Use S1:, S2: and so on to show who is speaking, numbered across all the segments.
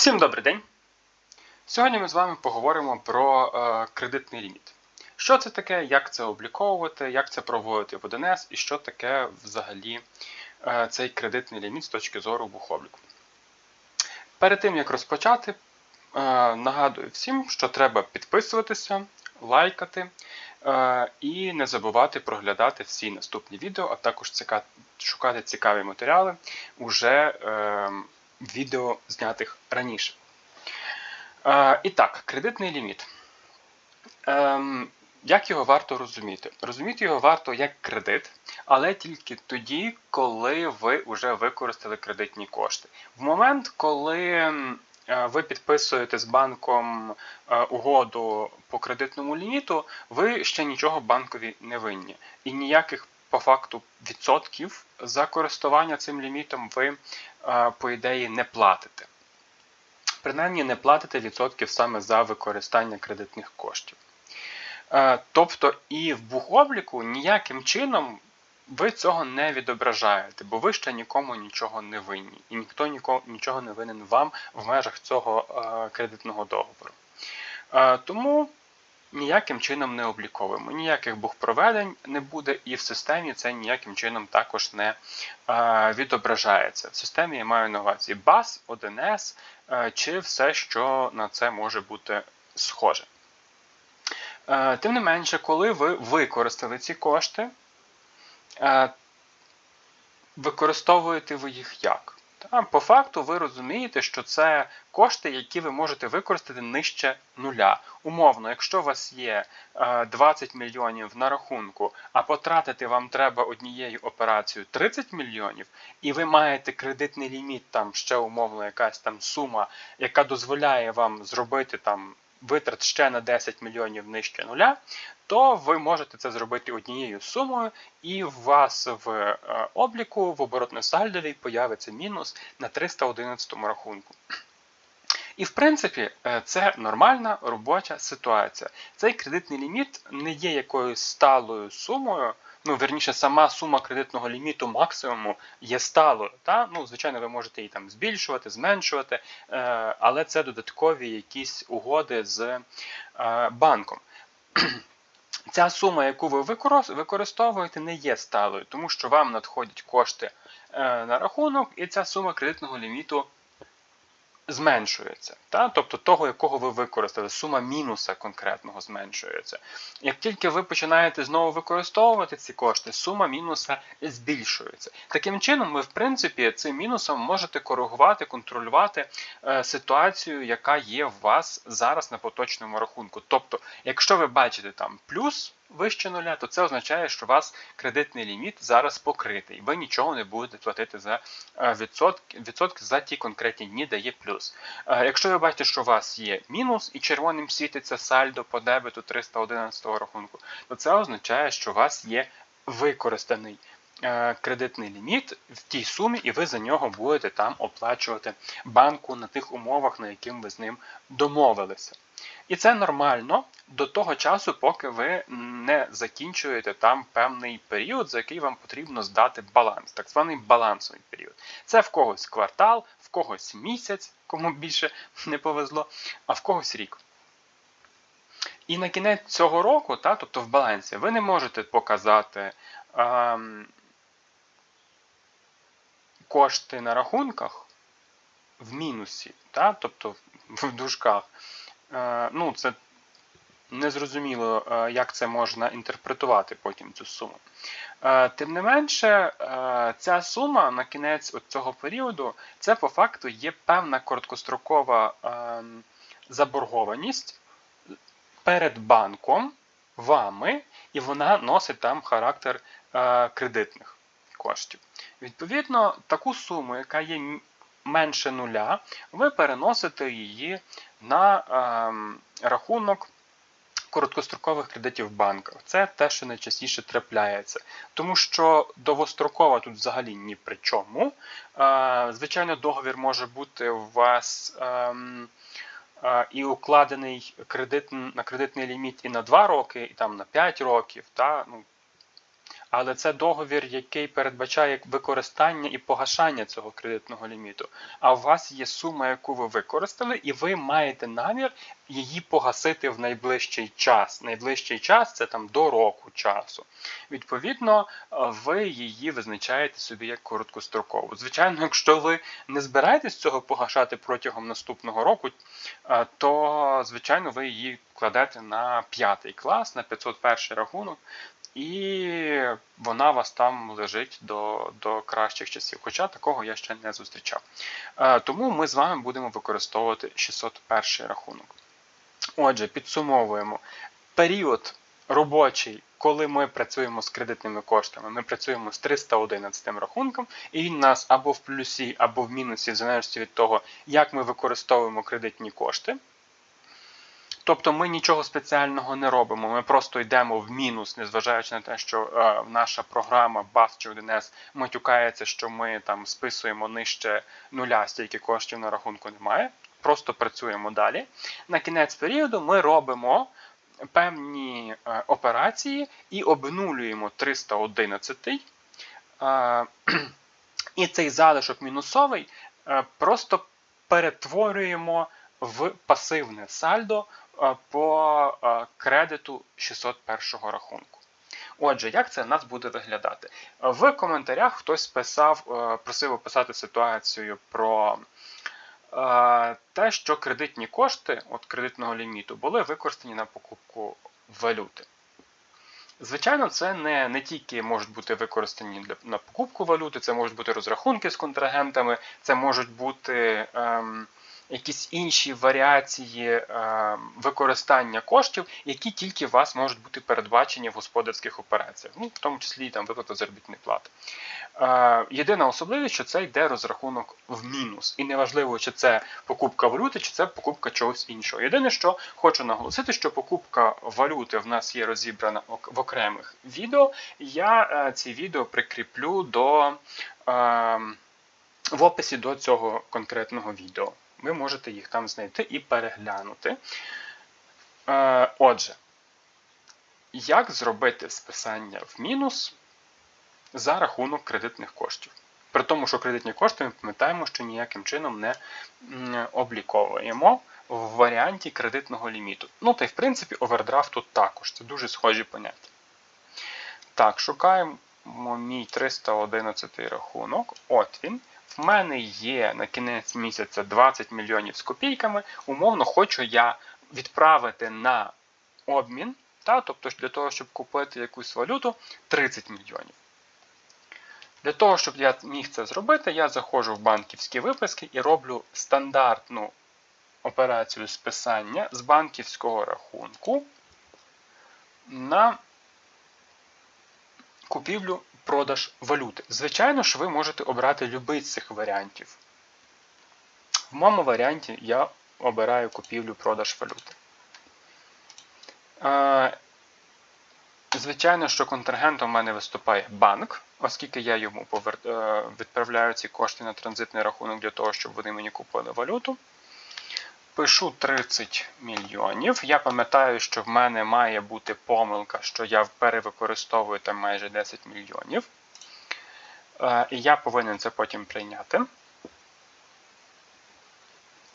S1: Всім добрий день! Сьогодні ми з вами поговоримо про е, кредитний ліміт. Що це таке, як це обліковувати, як це проводити в 1С і що таке взагалі е, цей кредитний ліміт з точки зору бухобліку. Перед тим як розпочати, е, нагадую всім, що треба підписуватися, лайкати е, і не забувати проглядати всі наступні відео, а також ціка... шукати цікаві матеріали уже е, відео знятих раніше. Е, і так, кредитний ліміт. Е, як його варто розуміти? Розуміти його варто як кредит, але тільки тоді, коли ви вже використали кредитні кошти. В момент, коли е, ви підписуєте з банком е, угоду по кредитному ліміту, ви ще нічого банкові не винні. І ніяких по факту відсотків за користування цим лімітом ви, е, по ідеї, не платите. Принаймні не платите відсотків саме за використання кредитних коштів. Е, тобто і в бухобліку ніяким чином ви цього не відображаєте, бо ви ще нікому нічого не винні. І ніхто нічого не винен вам в межах цього е, кредитного договору. Тому ніяким чином не обліковуємо. Ніяких бухпроведень не буде, і в системі це ніяким чином також не е, відображається. В системі я маю на увазі BAS, 1С е, чи все, що на це може бути схоже. Е, тим не менше, коли ви використали ці кошти, використовуєте ви їх як? По факту ви розумієте, що це кошти, які ви можете використати нижче нуля. Умовно, якщо у вас є 20 е, мільйонів на рахунку, а потратити вам треба однією операцією 30 мільйонів, і ви маєте кредитний ліміт, там ще умовно якась там сума, яка дозволяє вам зробити там витрат ще на 10 мільйонів нижче нуля, то ви можете це зробити однією сумою, і у вас в е, обліку в оборотно-сальдовій появиться мінус на 311 рахунку. І, в принципі, е, це нормальна робоча ситуація. Цей кредитний ліміт не є якоюсь сталою сумою. Ну, верніше, сама сума кредитного ліміту максимуму є сталою. Та? Ну, Звичайно, ви можете її там збільшувати, зменшувати, е, але це додаткові якісь угоди з банком. Ця сума, яку ви використовуєте, не є сталою, тому що вам надходять кошти е, на рахунок, і ця сума кредитного ліміту зменшується. Та? Тобто того, якого ви використали, сума мінуса конкретного зменшується. Як тільки ви починаєте знову використовувати ці кошти, сума мінуса збільшується. Таким чином, ви, в принципі, цим мінусом можете коригувати, контролювати е, ситуацію, яка є у вас зараз на поточному рахунку. Тобто, якщо ви бачите там плюс вище нуля, то це означає, що у вас кредитний ліміт зараз покритий. Ви нічого не будете платити за е, відсотки, відсотки за ті конкретні дні, де є плюс. Е, якщо ви бачите, що у вас є мінус і червоним світиться сальдо по дебету 311 рахунку, то це означає, що у вас є використаний. Е, кредитний ліміт в тій сумі, і ви за нього будете там оплачувати банку на тих умовах, на яким ви з ним домовилися. І це нормально до того часу, поки ви не закінчуєте там певний період, за який вам потрібно здати баланс, так званий балансовий період. Це в когось квартал, в когось місяць, кому більше не повезло, а в когось рік. І на кінець цього року, та, тобто в балансі, ви не можете показати ем, кошти на рахунках в мінусі, та, тобто в дужках. Е, ну, це незрозуміло, е, як це можна інтерпретувати потім цю суму. Е, тим не менше, ця сума на кінець цього періоду це по факту є певна короткострокова заборгованість перед банком вами, і вона носить там характер кредитних коштів. Відповідно, таку суму, яка є менше нуля, ви переносите її на е, рахунок короткострокових кредитів в банках. Це те, що найчастіше трапляється. Тому що довгострокова тут взагалі ні при чому. Е, звичайно, договір може бути у вас. Е, і укладений кредит на кредитний ліміт і на 2 роки, і там на 5 років. Та? Ну, але це договір, який передбачає використання і погашання цього кредитного ліміту. А у вас є сума, яку ви використали, і ви маєте намір її погасити в найближчий час. Найближчий час це там до року часу. Відповідно, ви її визначаєте собі як короткострокову. Звичайно, якщо ви не збираєтесь цього погашати протягом наступного року, то звичайно ви її кладете на п'ятий клас, на 501 рахунок. І вона у вас там лежить до до кращих часів. Хоча такого я ще не зустрічав. Тому ми з вами будемо використовувати 601 рахунок. Отже, підсумовуємо. Період робочий, коли ми працюємо з кредитними коштами, ми працюємо з 311 рахунком, і він нас або в плюсі, або в мінусі, в залежності від того, як ми використовуємо кредитні кошти. Тобто ми нічого спеціального не робимо, ми просто йдемо в мінус, незважаючи на те, що е, наша програма BAS чи 1С матюкається, що ми там списуємо нижче нуля, стільки коштів на рахунку немає. Просто працюємо далі. На кінець періоду ми робимо певні е, операції і обнулюємо 311. Е, і цей залишок мінусовий е, просто перетворюємо в пасивне сальдо по кредиту 601 рахунку. Отже, як це нас буде виглядати? В коментарях хтось писав, просив описати ситуацію про те, що кредитні кошти от кредитного ліміту були використані на покупку валюти. Звичайно, це не не тільки можуть бути використані для, на покупку валюти, це можуть бути розрахунки з контрагентами, це можуть бути. Ем, якісь інші варіації е, використання коштів, які тільки у вас можуть бути передбачені в господарських операціях, ну, в тому числі там виплата заробітної плати. Е, єдина особливість, що це йде розрахунок в мінус. І неважливо, чи це покупка валюти, чи це покупка чогось іншого. Єдине, що хочу наголосити, що покупка валюти в нас є розібрана в окремих відео. Я е, ці відео прикріплю до. В описі до цього конкретного відео ви можете їх там знайти і переглянути. Е, отже, як зробити списання в мінус за рахунок кредитних коштів? При тому, що кредитні кошти ми пам'ятаємо, що ніяким чином не обліковуємо в варіанті кредитного ліміту. Ну, та й в принципі, овердрафт тут також. Це дуже схожі поняття. Так, шукаємо мій 311 рахунок. От він. В мене є на кінець місяця 20 мільйонів з копійками. Умовно, хочу я відправити на обмін, та, тобто для того, щоб купити якусь валюту 30 мільйонів. Для того, щоб я міг це зробити, я заходжу в банківські виписки і роблю стандартну операцію списання з банківського рахунку на купівлю продаж валюти. Звичайно ж, ви можете обрати будь-який з цих варіантів. В моєму варіанті я обираю купівлю-продаж валюти. Звичайно, що контрагентом у мене виступає банк, оскільки я йому е, відправляю ці кошти на транзитний рахунок для того, щоб вони мені купили валюту. Пишу 30 мільйонів. Я пам'ятаю, що в мене має бути помилка, що я перевикористовую там майже 10 мільйонів. Е, і я повинен це потім прийняти.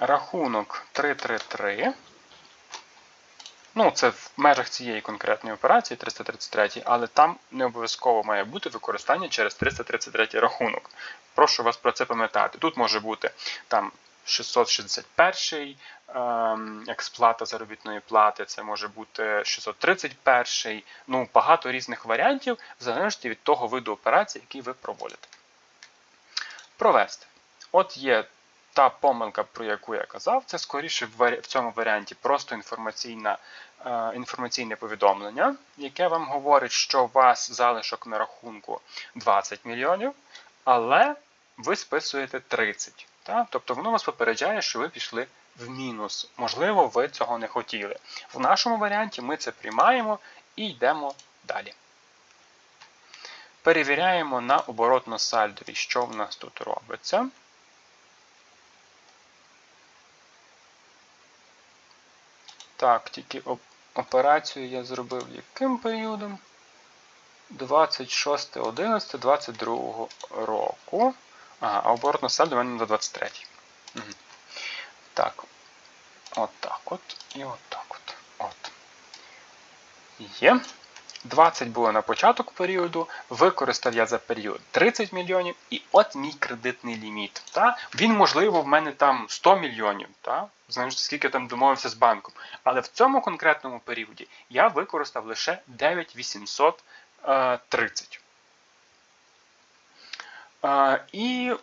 S1: Рахунок 333. Ну, це в межах цієї конкретної операції 333, але там не обов'язково має бути використання через 333 рахунок. Прошу вас про це пам'ятати. Тут може бути там 661 ем, експлата заробітної плати, це може бути 631, ну багато різних варіантів, в залежності від того виду операції, який ви проводите. Провести. От є та помилка, про яку я казав, це скоріше в цьому варіанті просто інформаційна, е, інформаційне повідомлення, яке вам говорить, що у вас залишок на рахунку 20 мільйонів, але ви списуєте 30. Так? Тобто воно вас попереджає, що ви пішли в мінус. Можливо, ви цього не хотіли. В нашому варіанті ми це приймаємо і йдемо далі. Перевіряємо на оборотно-сальдові, що в нас тут робиться. Так, тільки операцію я зробив яким періодом? 26.11.22 року. Ага, а оборотна сталь до мене до 23. Угу. Так. От так от. І от так от. От. Є. 20 було на початок періоду, використав я за період 30 мільйонів, і от мій кредитний ліміт. Та? Він, можливо, в мене там 100 мільйонів, та? знаєш, скільки там домовився з банком. Але в цьому конкретному періоді я використав лише 9830. І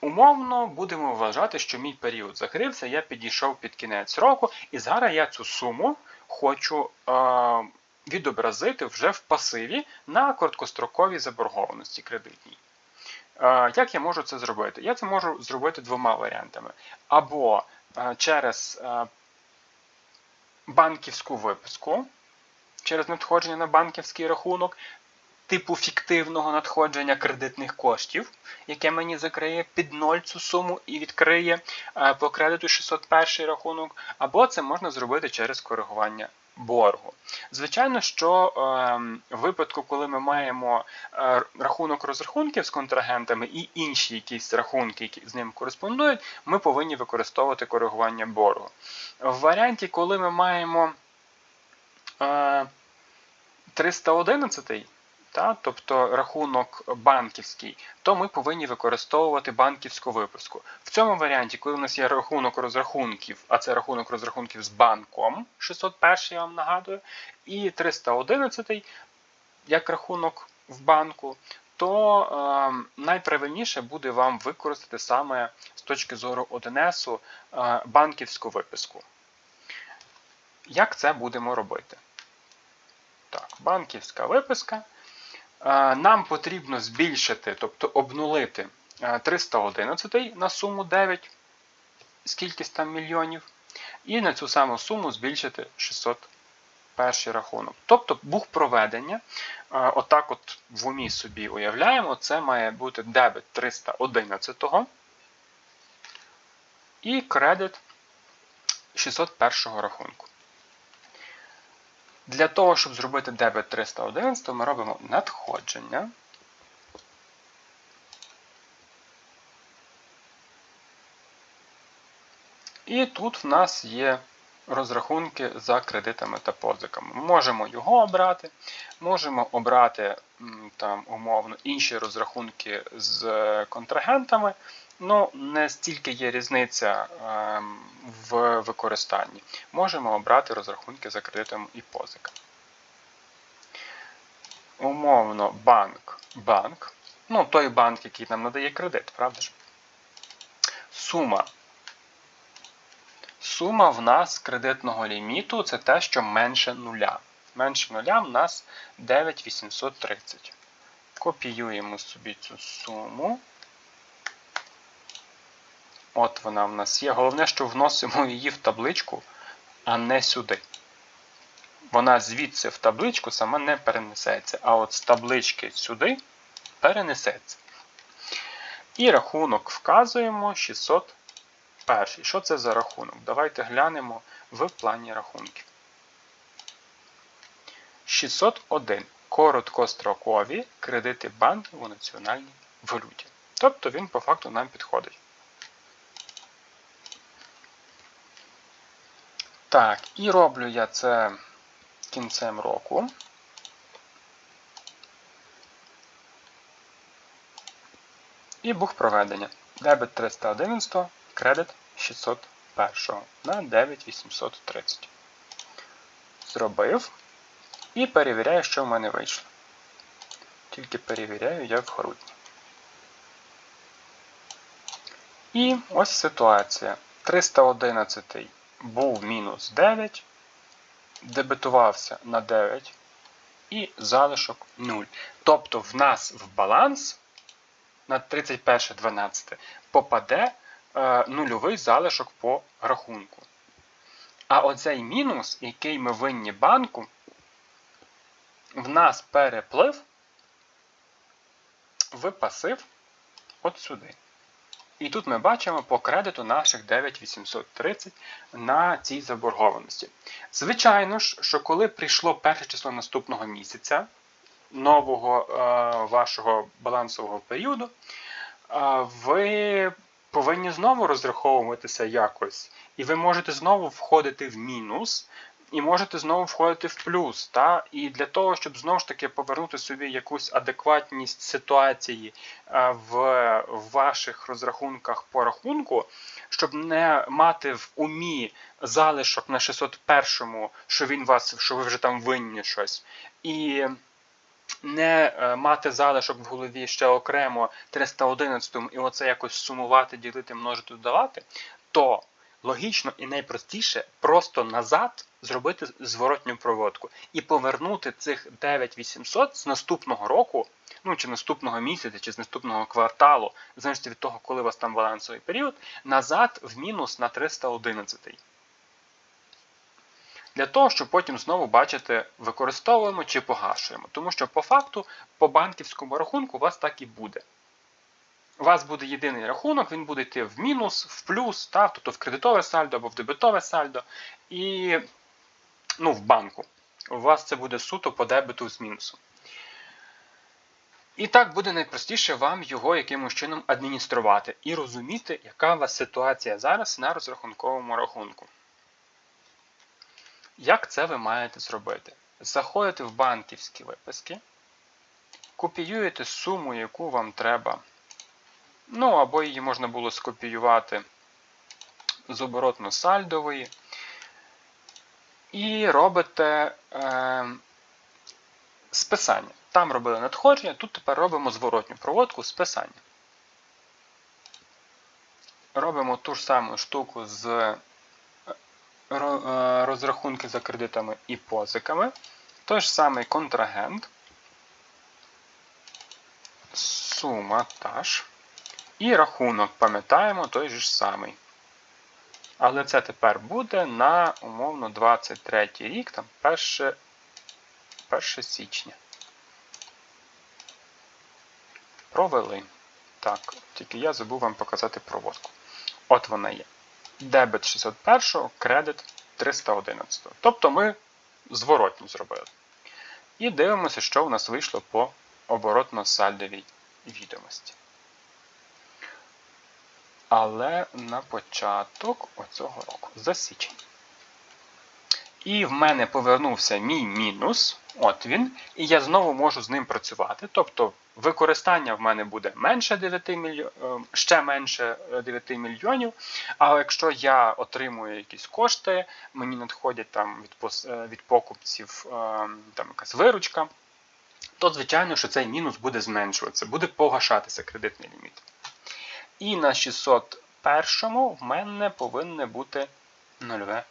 S1: умовно будемо вважати, що мій період закрився, я підійшов під кінець року, і зараз я цю суму хочу. Відобразити вже в пасиві на короткостроковій заборгованості кредитній. Як я можу це зробити? Я це можу зробити двома варіантами. Або через банківську виписку, через надходження на банківський рахунок, типу фіктивного надходження кредитних коштів, яке мені закриє під ноль цю суму і відкриє по кредиту 601 рахунок, або це можна зробити через коригування боргу. Звичайно, що е, в випадку, коли ми маємо е, рахунок розрахунків з контрагентами і інші якісь рахунки, які з ним кореспондують, ми повинні використовувати коригування боргу. В варіанті, коли ми маємо е, 311 та, тобто рахунок банківський, то ми повинні використовувати банківську випуску. В цьому варіанті, коли у нас є рахунок розрахунків, а це рахунок розрахунків з банком, 601 я вам нагадую, і 311 як рахунок в банку, то е, найправильніше буде вам використати саме з точки зору ОДНСу е, банківську виписку. Як це будемо робити? Так, банківська виписка. Нам потрібно збільшити, тобто обнулити 311 на суму 9, скільки там мільйонів, і на цю саму суму збільшити 601 рахунок. Тобто бух проведення, отак от в умі собі уявляємо, це має бути дебет 311 і кредит 601 рахунку. Для того, щоб зробити дебет 311, ми робимо надходження. І тут в нас є розрахунки за кредитами та позиками. Можемо його обрати, можемо обрати там, умовно інші розрахунки з контрагентами. Ну, не стільки є різниця ем, в використанні. Можемо обрати розрахунки за кредитом і позиками. Умовно, банк, банк. Ну, той банк, який нам надає кредит, правда ж? Сума. Сума в нас кредитного ліміту це те, що менше нуля. Менше нуля в нас 9830. Копіюємо собі цю суму. От вона в нас є. Головне, що вносимо її в табличку, а не сюди. Вона звідси в табличку сама не перенесеться. А от з таблички сюди перенесеться. І рахунок вказуємо 601. Що це за рахунок? Давайте глянемо в плані рахунків. 601. Короткострокові кредити банків у національній валюті. Тобто він по факту нам підходить. Так, і роблю я це кінцем року. І бух проведення. Дебет 311, кредит 601 на 9830. Зробив. І перевіряю, що в мене вийшло. Тільки перевіряю я в грудні. І ось ситуація. 311 був мінус 9, дебетувався на 9 і залишок 0. Тобто в нас в баланс на 31.12 попаде е, нульовий залишок по рахунку. А оцей мінус, який ми винні банку, в нас переплив в пасив от сюди. І тут ми бачимо по кредиту наших 9830 на цій заборгованості. Звичайно ж, що коли прийшло перше число наступного місяця, нового е, вашого балансового періоду, е, ви повинні знову розраховуватися якось. І ви можете знову входити в мінус, і можете знову входити в плюс. Та? І для того, щоб знову ж таки повернути собі якусь адекватність ситуації е, в ваших розрахунках по рахунку, щоб не мати в умі залишок на 601, що він вас, що ви вже там винні щось. І не е, мати залишок в голові ще окремо 311 і оце якось сумувати, ділити, множити, додавати, то логічно і найпростіше просто назад зробити зворотню проводку і повернути цих 9800 з наступного року, ну чи наступного місяця, чи з наступного кварталу, в залежності від того, коли у вас там балансовий період, назад в мінус на 311 для того, щоб потім знову бачити, використовуємо чи погашуємо. Тому що по факту по банківському рахунку у вас так і буде. У вас буде єдиний рахунок, він буде йти в мінус, в плюс, так, тобто в кредитове сальдо або в дебетове сальдо, і ну, в банку. У вас це буде суто по дебету з мінусом. І так буде найпростіше вам його якимось чином адмініструвати і розуміти, яка у вас ситуація зараз на розрахунковому рахунку. Як це ви маєте зробити? Заходите в банківські виписки, копіюєте суму, яку вам треба. Ну, або її можна було скопіювати з оборотно-сальдової. І робите е, списання. Там робили надходження, тут тепер робимо зворотню проводку списання. Робимо ту ж саму штуку з Е, розрахунки за кредитами і позиками. Той ж самий контрагент, сума та ж. І рахунок, пам'ятаємо, той ж самий. Але це тепер буде на, умовно, 23 рік, там 1, 1 січня. Провели. Так, тільки я забув вам показати проводку. От вона є дебет 601, кредит 311. Тобто ми зворотню зробили. І дивимося, що у нас вийшло по оборотно-сальдовій відомості. Але на початок оцього року, за січень. І в мене повернувся мій мінус, от він, і я знову можу з ним працювати. Тобто використання в мене буде менше 9 мільйонів, е, ще менше 9 е, мільйонів. Але якщо я отримую якісь кошти, мені надходять там від е, від покупців там якась виручка, то звичайно, що цей мінус буде зменшуватися, буде погашатися кредитний ліміт. І на 601 в мене повинне бути нульове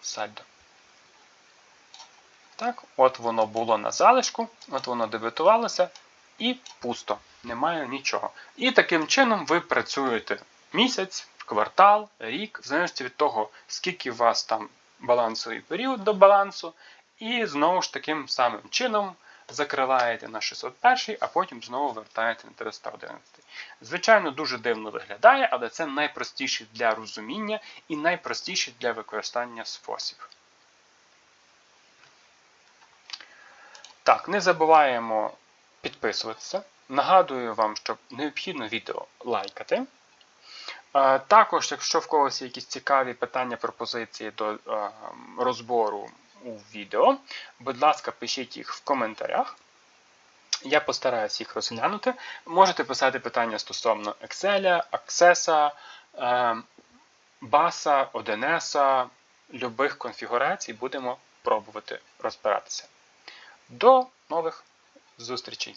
S1: сальдо. Так, От воно було на залишку, от воно дебетувалося і пусто. Немає нічого. І таким чином ви працюєте місяць, квартал, рік, в залежності від того, скільки у вас там балансовий період до балансу, і знову ж таким самим чином закриваєте на 601, а потім знову вертаєте на 311. Звичайно, дуже дивно виглядає, але це найпростіший для розуміння і найпростіший для використання спосіб. Так, не забуваємо підписуватися. Нагадую вам, що необхідно відео лайкати. Е, також, якщо в когось є якісь цікаві питання, пропозиції до е, розбору у відео, будь ласка, пишіть їх в коментарях. Я постараюся їх розглянути. Можете писати питання стосовно Excel, Access, BAS, 1С, любих конфігурацій будемо пробувати розбиратися. До нових зустрічей!